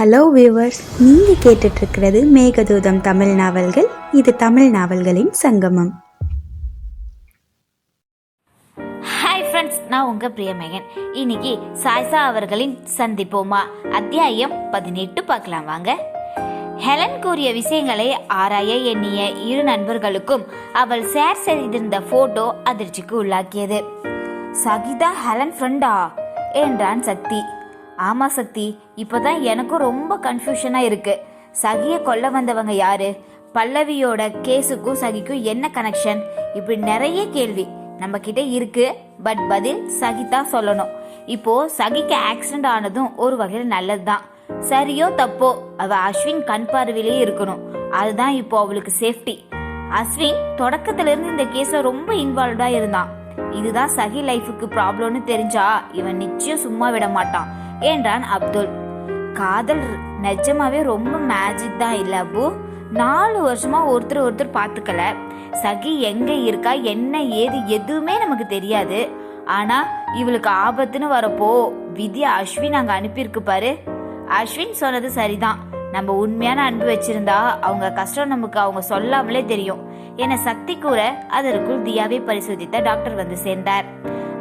Hello viewers நீங்கள் கேட்டுட்ருக்கிறது மேகதூதம் தமிழ் நாவல்கள். இது தமிழ் நாவல்களின் சங்கமம். ஹாய் ஃப்ரெண்ட்ஸ் நான் உங்க பிரியமேகன். இன்னைக்கு சாய்சா அவர்களின் சந்திப்போமா? அத்தியாயம் பதினெட்டு பார்க்கலாம் வாங்க. ஹெலன் கூறிய விஷயங்களை ஆராய எண்ணிய இரு நண்பர்களுக்கும் அவள் ஷேர் செய்திருந்த போட்டோ அதிர்ச்சிக்கு உள்ளாக்கியது. சகிதா ஹெலன் ஃப்ரெண்டா என்றான் சக்தி. ஆமாம் சக்தி இப்போ தான் எனக்கும் ரொம்ப கன்ஃபியூஷனாக இருக்கு. சகியை கொல்ல வந்தவங்க யாரு? பல்லவியோட கேஸுக்கும் சகிக்கும் என்ன கனெக்ஷன் இப்படி நிறைய கேள்வி நம்ம கிட்ட இருக்கு. பட் பதில் சகிதா சொல்லணும். இப்போ சகிக்கு ஆக்சிடென்ட் ஆனதும் ஒரு வகையில் நல்லதுதான். சரியோ தப்போ அவ அஸ்வின் கண் பார்வையிலேயே இருக்கணும். அதுதான் இப்போ அவளுக்கு சேஃப்டி அஸ்வின் தொடக்கத்துல இருந்து இந்த கேஸ்ல ரொம்ப இன்வால்வ்டா இருந்தான். இதுதான் சகி லைஃபுக்கு ப்ராப்ளம்னு தெரிஞ்சா இவன் நிச்சயம் சும்மா விட மாட்டான். என்றான் அப்துல்? காதல் நிஜமாவே ரொம்ப மேஜிக் தான் இல்ல அபு. நாலு வருஷமா ஒருத்தர் ஒருத்தர் பார்த்துக்கல சகி எங்க இருக்கா என்ன ஏது எதுவுமே நமக்கு தெரியாது. ஆனா இவளுக்கு ஆபத்துன்னு வரப்போ வித்யா அஸ்வின் அங்க அனுப்பியிருக்கு பாரு. அஸ்வின் சொன்னது சரிதான். நம்ம உண்மையான அன்பு வச்சிருந்தா அவங்க கஷ்டம் நமக்கு அவங்க சொல்லாமலே தெரியும். என சக்தி கூற அதற்குள் தியாவை பரிசோதித்த டாக்டர் வந்து சேர்ந்தார்.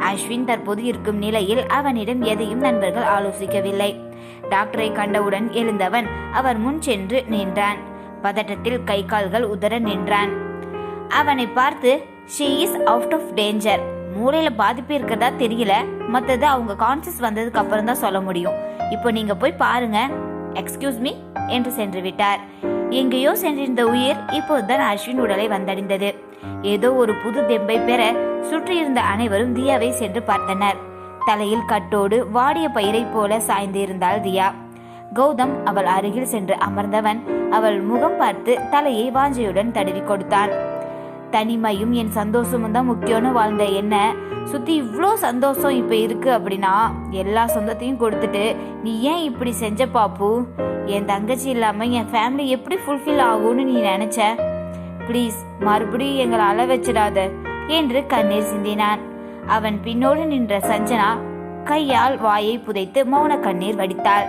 அஸ்வின் தற்போது இருக்கும் நிலையில் அவனிடம் எதையும் நண்பர்கள் ஆலோசிக்கவில்லை. டாக்டரை கண்டவுடன் எழுந்தவன் அவர் முன் சென்று நின்றான். பதட்டத்தில் கை கால்கள் உதற நின்றான். அவனை பார்த்து she is out of danger மூளையில பாதிப்பு இருக்கிறதா தெரியல. மற்றது அவங்க கான்சியஸ் வந்ததுக்கு அப்புறம் தான் சொல்ல முடியும். இப்போ நீங்க போய் பாருங்க. எக்ஸ்கியூஸ் மீ என்று சென்று விட்டார். எங்கேயோ சென்றிருந்த உயிர் இப்போதுதான் அஸ்வின் உடலை வந்தடைந்தது. ஏதோ ஒரு புது தெம்பை பெற சுற்றியிருந்த அனைவரும் தியாவை சென்று பார்த்தனர். தலையில் கட்டோடு வாடிய பயிரை போல சாய்ந்து இருந்தாள் தியா. கௌதம் அவள் அருகில் சென்று அமர்ந்தவன் அவள் முகம் பார்த்து தலையை வாஞ்சையுடன் தடவி கொடுத்தான். தனிமையும் என் சந்தோஷமும் தான் முக்கியம்னு வாழ்ந்த என்ன? சுத்தி இவ்வளோ சந்தோஷம் இப்ப இருக்கு அப்படின்னா எல்லா சொந்தத்தையும் கொடுத்துட்டு நீ ஏன் இப்படி செஞ்ச பாப்பு? என் தங்கச்சி இல்லாம என் ஃபேமிலி எப்படி ஃபுல்ஃபில் ஆகும்னு நீ நினைச்ச? ப்ளீஸ் மறுபடியும் எங்களை அள வச்சிடாத என்று கண்ணீர் சிந்தினான். அவன் பின்னோடு நின்ற சஞ்சனா கையால் வாயை புதைத்து மௌன கண்ணீர் வடித்தாள்.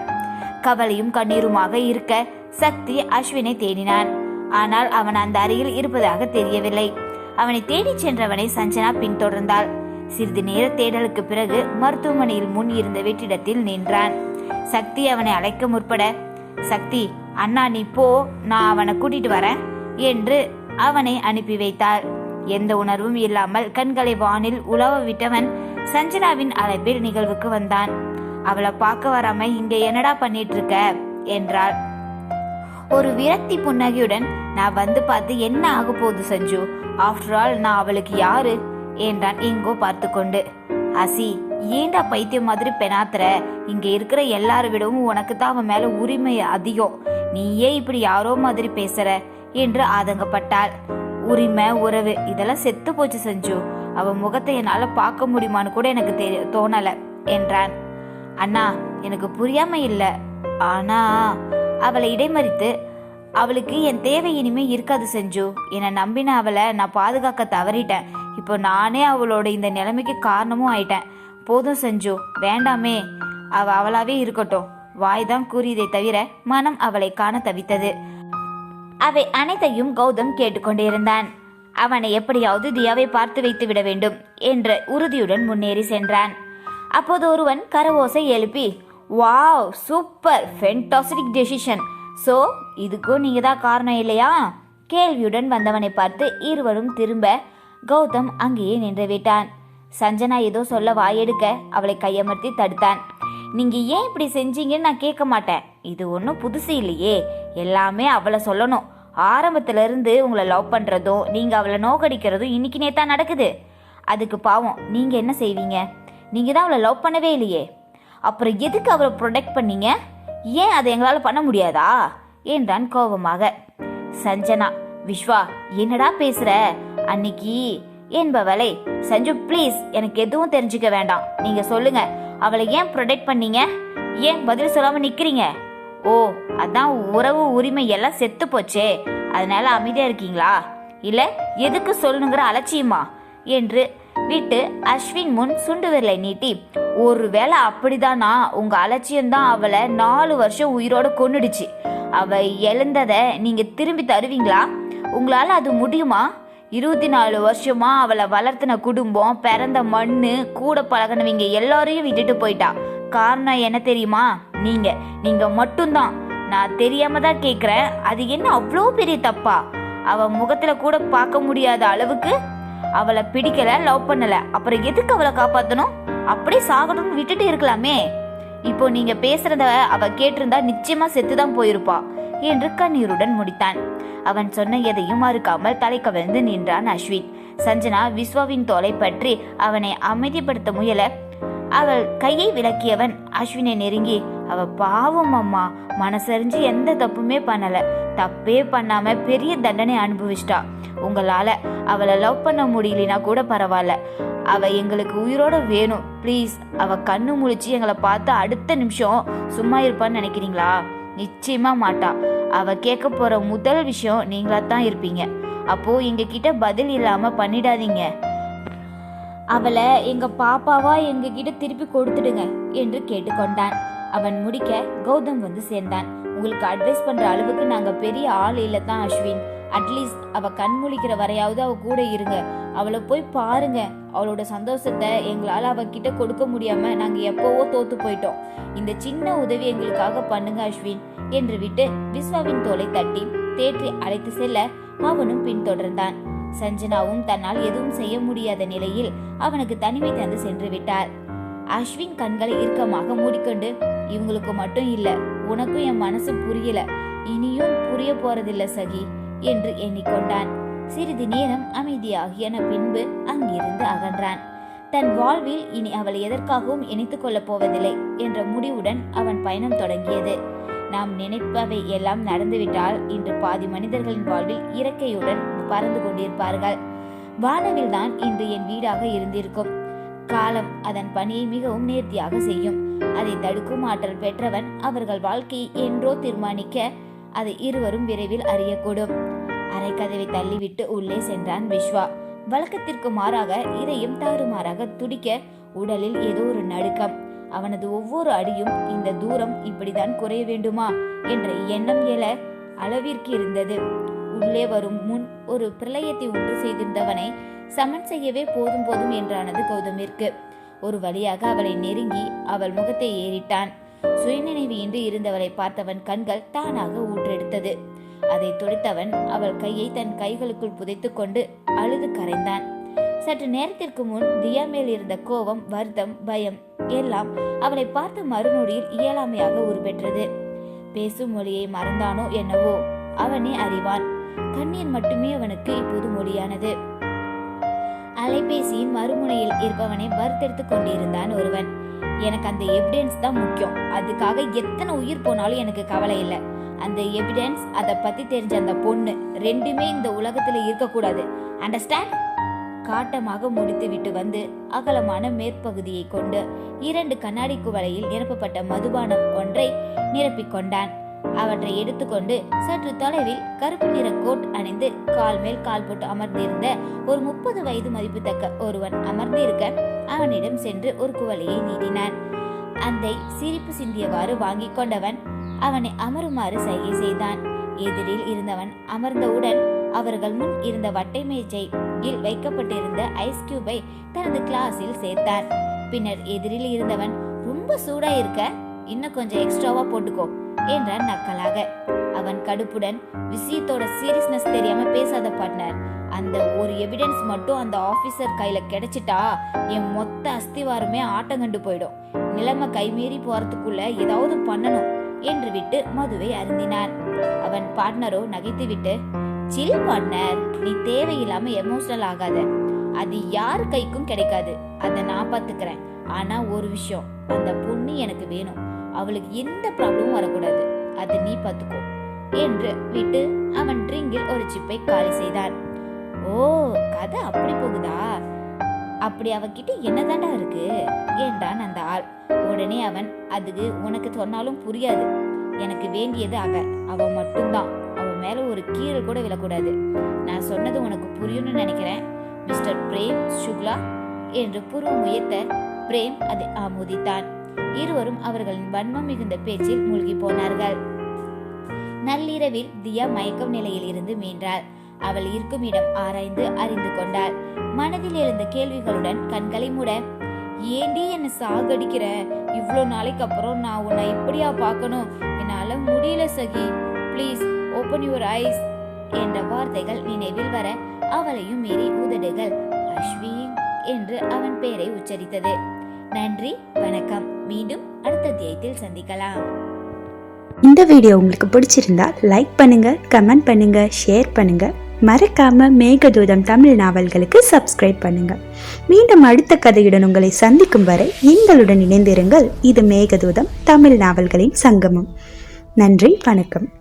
கவலையும் கண்ணீருமாக இருக்க சக்தி அஸ்வினை தேடினான். ஆனால் அவன் அந்த அருகில் இருப்பதாக தெரியவில்லை. அவனை தேடிச் சென்றவனை சஞ்சனா பின்தொடர்ந்தாள். சிறிது நேர தேடலுக்கு பிறகு மருத்துவமனையில் முன் இருந்த வெற்றிடத்தில் நின்றான். சக்தி அவனை அழைக்க முற்பட சக்தி அண்ணா நீ போ நான் அவனை கூட்டிட்டு வரேன் என்று அவனை அனுப்பி வைத்தாள். எந்த உணர்வும் இல்லாமல் கண்களை வானில் உலவ விட்டவன் சஞ்சனாவின் அழைப்பில் நிகழ்வுக்கு வந்தான். அவளை பார்க்க வராம இங்க என்னடா பண்ணிட்டு இருக்க என்றாள். ஒரு விரக்தி புன்னகையுடன் நான் வந்து பார்த்து என்ன ஆக போகுது சஞ்சு? ஆஃப்டர் ஆல் நான் அவளுக்கு யாரு? என்றான் எங்கோ பார்த்து கொண்டு அசி ஏண்டா பைத்தியம் மாதிரி பெணாத்துற இங்க இருக்கிற எல்லார விடவும் உனக்கு தான் அவன் மேல உரிமை அதிகம். நீ ஏன் இப்படி யாரோ மாதிரி பேசுற? என்று ஆதங்கப்பட்டாள். உரிமை உறவு இதெல்லாம் செத்து போச்சு சஞ்சு. அவன் முகத்தை என்னால பார்க்க முடியுமான்னு கூட எனக்கு தெரிய தோணல என்றான். அண்ணா எனக்கு புரியாம இல்ல. ஆனா அவளை இடைமறித்து அவளுக்கு என் தேவை இனிமே இருக்காது செஞ்சு. என்னை நம்பின அவளை நான் பாதுகாக்க தவறிட்டேன். இப்போ நானே அவளோட இந்த நிலைமைக்கு காரணமும் ஆயிட்டேன். போதும் செஞ்சு வேண்டாமே. அவ அவளாவே இருக்கட்டும். வாய் தான் கூறியதை தவிர மனம் அவளை காண தவித்தது. அவை அனைத்தையும் கௌதம் கேட்டுக்கொண்டிருந்தான். அவனை எப்படியாவது தியாவை பார்த்து வைத்து விட வேண்டும் என்ற உறுதியுடன் முன்னேறி சென்றான். அப்போது ஒருவன் கரவோசை எழுப்பி wow super fantastic decision so இதுக்கும் நீங்க தான் காரணம் இல்லையா? கேள்வியுடன் வந்தவனை பார்த்து இருவரும் திரும்ப கௌதம் அங்கேயே நின்று விட்டான். சஞ்சனா ஏதோ சொல்ல வாயெடுக்க. அவளை கையமர்த்தி தடுத்தான். நீங்க ஏன் இப்படி செஞ்சீங்கன்னு நான் கேட்க மாட்டேன். இது ஒன்றும் புதுசு இல்லையே. எல்லாமே அவளை சொல்லணும். ஆரம்பத்துல இருந்து உங்களை லவ் பண்ணுறதும் நீங்கள் அவளை நோக்கடிக்கிறதும் இன்னைக்கு நேத்தா நடக்குது. அதுக்கு பாவம் நீங்கள் என்ன செய்வீங்க? நீங்கள் தான் அவளை லவ் பண்ணவே இல்லையே. அப்புறம் எதுக்கு அவளை ப்ரொடெக்ட் பண்ணீங்க? ஏன் அதை எங்களால் பண்ண முடியாதா? என்றான் கோபமாக. சஞ்சனா விஸ்வா என்னடா பேசுகிற அன்னைக்கு என்பவளை சஞ்சு ப்ளீஸ் எனக்கு எதுவும் தெரிஞ்சுக்க வேண்டாம். நீங்கள் சொல்லுங்க அவளை ஏன் ப்ரொடெக்ட் பண்ணீங்க? ஏன் பதில் சொல்லாமல் நிற்கிறீங்க ஓ அதான் உறவு உரிமை எல்லாம் செத்து போச்சே அதனால அமைதியா இருக்கீங்களா? இல்ல எதுக்கு சொல்லணுங்கிற அலட்சியமா? என்று விட்டு அஸ்வின் முன் சுண்டு விரலை நீட்டி ஒருவேளை அப்படிதானா? உங்க அலட்சியம்தான் அவளை நாலு வருஷம் உயிரோட கொன்னுடுச்சு. அவ எழுந்ததை நீங்க திரும்பி தருவீங்களா? உங்களால அது முடியுமா? இருபத்தி நாலு வருஷமா அவளை வளர்த்தின குடும்பம் பிறந்த மண்ணு கூட பழகினவங்க எல்லாரையும் விட்டுட்டு போயிட்டா. காரணம் என்ன தெரியுமா? நீங்க நீங்க மட்டும்தான். நான் தெரியாம தான் கேக்குறேன். அது என்ன அவ்வளோ பெரிய தப்பா? அவ முகத்துல கூட பார்க்க முடியாத அளவுக்கு அவளை பிடிக்கல லவ் பண்ணல. அப்புறம் எதுக்கு அவளை காப்பாத்தணும்? அப்படியே சாகணும்னு விட்டுட்டு இருக்கலாமே. இப்போ நீங்க பேசுறத அவ கேட்டிருந்தா நிச்சயமா செத்துதான் போயிருப்பா என்று கண்ணீருடன் முடித்தான். அவன் சொன்ன எதையும் மறுக்காமல் தலை கவிழ்ந்து நின்றான் அஸ்வின். சஞ்சனா விஸ்வாவின் தோலை பற்றி அவனை அமைதிப்படுத்த முயல அவள் கையை விலக்கியவன் அஸ்வினை நெருங்கி அவ பாவம் அம்மா மனசறிஞ்சு எந்த தப்புமே பண்ணல. தப்பே பண்ணாம பெரிய தண்டனை அனுபவிச்சிட்டா. உங்களால அவளை லவ் பண்ண முடியலனா கூட பரவாயில்ல. அவ எங்களுக்கு உயிரோட வேணும். ப்ளீஸ் அவ கண்ணு முழிச்சு எங்களை பார்த்து அடுத்த நிமிஷம் சும்மா இருப்பான்னு நினைக்கிறீங்களா? நிச்சயமா மாட்டா. அவ கேட்க போற முதல் விஷயம் நீங்களா தான் இருப்பீங்க. அப்போ எங்க கிட்ட பதில் இல்லாம பண்ணிடாதீங்க. அவளை எங்க பாப்பாவா எங்க கிட்ட திருப்பி கொடுத்துடுங்க என்று கேட்டுக்கொண்டான். அவன் முடிக்க கௌதம் வந்து சேர்ந்தான். உங்களுக்கு அட்வைஸ் பண்ற அளவுக்கு நாங்க பெரிய ஆள் இல்ல தான் அஸ்வின் அட்லீஸ்ட் அவ கண் முழிக்கிற வரையாவது அவ கூட இருங்க. அவளை போய் பாருங்க. அவளோட சந்தோஷத்தை எங்களால அவகிட்ட கொடுக்க முடியாம நாங்க எப்பவோ தோத்து போயிட்டோம். இந்த சின்ன உதவி எங்களுக்காக பண்ணுங்க அஸ்வின் என்று விட்டு விஸ்வாவின் தோலை தட்டி தேற்றி அழைத்து செல்ல அவனும் பின்தொடர்ந்தான். சஞ்சனாவும் தன்னால் எதுவும் செய்ய முடியாத நிலையில் அவனுக்கு தனிமை தந்து சென்று விட்டார். அஸ்வின் கண்களை இறுக்கமாக மூடிக்கொண்டு இவங்களுக்கு மட்டும் இல்ல உனக்கும் என் மனசு புரியல இனியும் புரிய போறதில்ல சகி என்று எண்ணிக்கொண்டான். சிறிது நேரம் அமைதியாகியன பின்பு அங்கிருந்து அகன்றான். தன் வாழ்வில் இனி அவளை எதற்காகவும் இணைத்துக் கொள்ளப் போவதில்லை என்ற முடிவுடன் அவன் பயணம் தொடங்கியது. நாம் நினைப்பவை எல்லாம் நடந்துவிட்டால் இன்று பாதி மனிதர்களின் வாழ்வில் இறக்கையுடன் பறந்து கொண்டிருப்பார்கள். வானவில் தான் இன்று என் வீடாக இருந்திருக்கும். காலம் அதன் பணியை மிகவும் நேர்த்தியாக செய்யும். அதை தடுக்கும் ஆற்றல் பெற்றவன் அவர்கள் வாழ்க்கையை என்றோ தீர்மானிக்க அதை இருவரும் விரைவில் அறியக்கூடும். அரைக்கதவை தள்ளிவிட்டு உள்ளே சென்றான் விஸ்வா. வழக்கத்திற்கு மாறாக இதையும் தாறுமாறாக துடிக்க உடலில் ஏதோ ஒரு நடுக்கம். அவனது ஒவ்வொரு அடியும் இந்த தூரம் இப்படிதான் குறைய வேண்டுமா என்ற எண்ணம் எழ அளவிற்கு இருந்தது. உள்ளே வரும் முன் ஒரு பிரளயத்தை உண்டு செய்திருந்தவனை சமன் செய்யவே போதும் போதும் என்றானது கௌதமிற்கு. ஒரு வழியாக அவளை நெருங்கி அவள் முகத்தை ஏறிட்டான். சுயநினைவு இன்றி இருந்தவளை பார்த்தவன் கண்கள் தானாக ஊற்றெடுத்தது. அதை துடைத்தவன் அவள் கையை தன் கைகளுக்குள் புதைத்துக் கொண்டு அழுது கரைந்தான். சற்று நேரத்திற்கு முன் தியா மேல் இருந்த கோபம் வருத்தம் பயம் எல்லாம் அவளை பார்த்த மறுநொடியில் இயலாமையாக உருப்பெற்றது. பேசும் மொழியை மறந்தானோ என்னவோ அவனே அறிவான். கண்ணீர் மட்டுமே அவனுக்கு இப்போது மொழியானது. அலைபேசியின் மறுமுனையில் இருப்பவனை வறுத்தெடுத்துக் கொண்டிருந்தான் ஒருவன். எனக்கு அந்த எவிடன்ஸ் தான் முக்கியம். அதுக்காக எத்தனை உயிர் போனாலும் எனக்கு கவலை இல்லை. அந்த எவிடன்ஸ் அதை பத்தி தெரிஞ்ச அந்த பொண்ணு ரெண்டுமே இந்த உலகத்துல இருக்கக்கூடாது. அண்டர்ஸ்டாண்ட் காட்டமாக முடித்து விட்டு வந்து அகலமான மேற்பகுதியை கொண்டு இரண்டு கண்ணாடி குவளையில் நிரப்பப்பட்ட மதுபானம் ஒன்றை நிரப்பிக் கொண்டான். அவற்றை எடுத்துக்கொண்டு சற்று தொலைவில் கருப்பு நிற கோட் அணிந்து கால் மேல் கால் போட்டு அமர்ந்திருந்த ஒரு முப்பது வயது மதிப்புத்தக்க ஒருவன் அமர்ந்திருக்க அவனிடம் சென்று ஒரு குவளையை நீட்டினான். அந்தை சிரிப்பு சிந்தியவாறு வாங்கி கொண்டவன் அவனை அமருமாறு சைகை செய்தான். எதிரில் இருந்தவன் அமர்ந்தவுடன் அவர்கள் முன் இருந்த வட்டை மேஜையில் வைக்கப்பட்டிருந்த ஐஸ் கியூபை தனது கிளாஸில் சேர்த்தார். பின்னர் எதிரில் இருந்தவன் ரொம்ப சூடா இருக்க இன்னும் கொஞ்சம் எக்ஸ்ட்ராவா போட்டுக்கோ என்றான் நக்கலாக. அவன் கடுப்புடன் விஷயத்தோட சீரியஸ்னஸ் தெரியாம பேசாத பார்ட்னர் அந்த ஒரு எவிடன்ஸ் மட்டும் அந்த ஆபீசர் கையில கிடைச்சிட்டா என் மொத்த அஸ்திவாரமே ஆட்டங்கண்டு போயிடும். நிலைமை கைமீறி போறதுக்குள்ள ஏதாவது பண்ணணும் என்று விட்டு மதுவை அருந்தினான். அவன் பார்ட்னரோ நகைத்துவிட்டு சில் பண்ணர் நீ தேவையில்லாம எமோஷனல் ஆகாத. அது யார் கைக்கும் கிடைக்காது. அதை நான் பார்த்துக்கிறேன். ஆனா ஒரு விஷயம் அந்த பொண்ணு எனக்கு வேணும். அவளுக்கு எந்த ப்ராப்ளமும் வரக்கூடாது. அது நீ பார்த்துக்கோ. என்று விட்டு அவன் ட்ரிங்கில் ஒரு சிப்பை காலி செய்தான். ஓ கதை அப்படி போகுதா? அப்படி அவகிட்ட என்னதாண்டா இருக்கு? என்றான் அந்த ஆள். உடனே அவன் அதுக்கு உனக்கு சொன்னாலும் புரியாது. எனக்கு வேண்டியது அவ அவ மட்டும்தான். அவ மேல ஒரு கீறல் கூட விழக்கூடாது. நான் சொன்னது உனக்கு புரியும்னு நினைக்கிறேன் மிஸ்டர் பிரேம் சுக்லா என்று புருவ முயத்த பிரேம் அதை ஆமோதித்தான். இருவரும் அவர்களின் வன்மம் மிகுந்த பேச்சில் மூழ்கி போனார்கள். நள்ளிரவில் தியா மயக்கம் நிலையில் இருந்து மீண்டாள். அவள் இருக்கும் இடம் ஆராய்ந்து அறிந்து கொண்டாள். மனதில் எழுந்த கேள்விகளுடன் கண்களை மூட ஏண்டி என்ன சாகடிக்கிற? இவ்வளோ நாளைக்கு அப்புறம் நான் உன்னை இப்படியா பார்க்கணும்? என்னால் முடியல சகி. ப்ளீஸ் ஓப்பன் யுவர் ஐஸ் என்ற வார்த்தைகள் நினைவில் வர அவளையும் மீறி உதடுகள் அஸ்வி என்று அவன் பெயரை உச்சரித்தது. நன்றி வணக்கம். மீண்டும் அடுத்த அத்தியாயத்தில் சந்திக்கலாம். இந்த வீடியோ உங்களுக்கு பிடிச்சிருந்தா லைக் பண்ணுங்க கமெண்ட் பண்ணுங்க ஷேர் பண்ணுங்க. மறக்காம மேகதூதம் தமிழ் நாவல்களுக்கு சப்ஸ்கிரைப் பண்ணுங்க. மீண்டும் அடுத்த கதையுடன் உங்களை சந்திக்கும் வரை எங்களுடன் இணைந்திருங்கள். இது மேகதூதம் தமிழ் நாவல்களின் சங்கமம். நன்றி வணக்கம்.